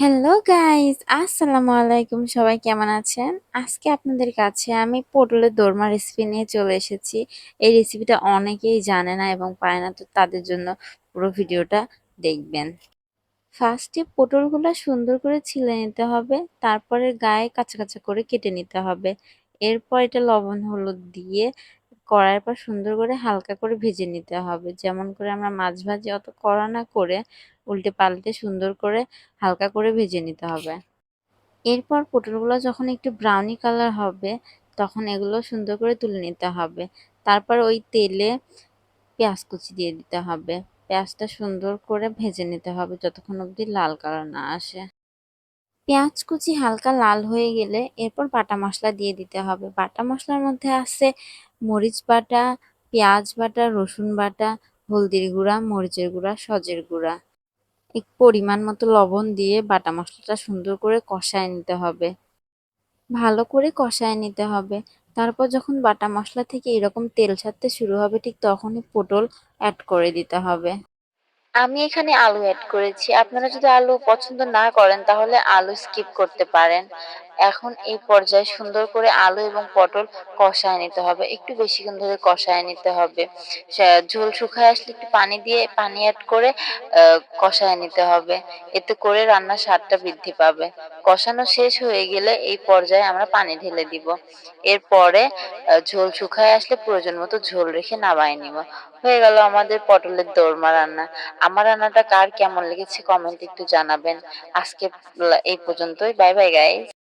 Hello guys আসসালামু আলাইকুম সবাই কেমন আছেন? আজকে আপনাদের কাছে আমি পটলের দোরমা রেসিপি নিয়ে চলে এসেছি। এই রেসিপিটা অনেকেই জানে না এবং পায় না, তো তাদের জন্য পুরো ভিডিওটা দেখবেন। ফার্স্টে পটলগুলো সুন্দর করে ছিলে নিতে হবে, তারপরে গায়ে কাঁচা করে কেটে নিতে হবে। এরপর এটা লবণ, হলুদ দিয়ে কড়াইয়ের পর সুন্দর করে হালকা করে ভেজে নিতে হবে। যেমন করে আমরা মাছ ভাজি অত কড়া না করে উল্টে পাল্টে সুন্দর করে হালকা করে ভেজে নিতে হবে। এরপর পটলগুলো যখন একটু ব্রাউনি কালার হবে, তখন এগুলো সুন্দর করে তুলে নিতে হবে। তারপর ওই তেলে পেঁয়াজ কুচি দিয়ে দিতে হবে। পেঁয়াজটা সুন্দর করে ভেজে নিতে হবে যতক্ষণ অবধি লাল কালার না আসে। পেঁয়াজ কুচি হালকা লাল হয়ে গেলে এরপর বাটা মশলা দিয়ে দিতে হবে। বাটা মশলার মধ্যে আছে মরিচ বাটা, পেঁয়াজ বাটা, রসুন বাটা, হলদির গুঁড়া, মরিচের গুঁড়া, সজের গুঁড়া। এক পরিমাণ মতো লবণ দিয়ে বাটা মশলাটা সুন্দর করে কষায় নিতে হবে। ভালো করে কষায় নিতে হবে। তারপর যখন বাটা মশলা থেকে এরকম তেল ছাড়তে শুরু হবে, ঠিক তখনই পটল অ্যাড করে দিতে হবে। আমি এখানে আলু অ্যাড করেছি। আপনারা যদি আলু পছন্দ না করেন, তাহলে আলু স্কিপ করতে পারেন। এখন এই পর্যায়ে সুন্দর করে আলু এবং পটল কষায় নিতে হবে। একটু বেশিক্ষণ ধরে কষায় নিতে হবে। ঝোল শুকায় আসলে একটু পানি দিয়ে, পানি অ্যাড করে কষায় নিতে হবে। এতে করে রান্নার স্বাদটা বৃদ্ধি পাবে। কষানো শেষ হয়ে গেলে এই পর্যায়ে আমরা পানি ঢেলে দিব। এরপরে ঝোল শুকায় আসলে প্রয়োজন মতো ঝোল রেখে নামায় নিব। হয়ে গেল আমাদের পটলের দোরমা রান্না। আমার রান্নাটা কার কেমন লেগেছে কমেন্ট একটু জানাবেন। আজকে এই পর্যন্তই। Bye bye guys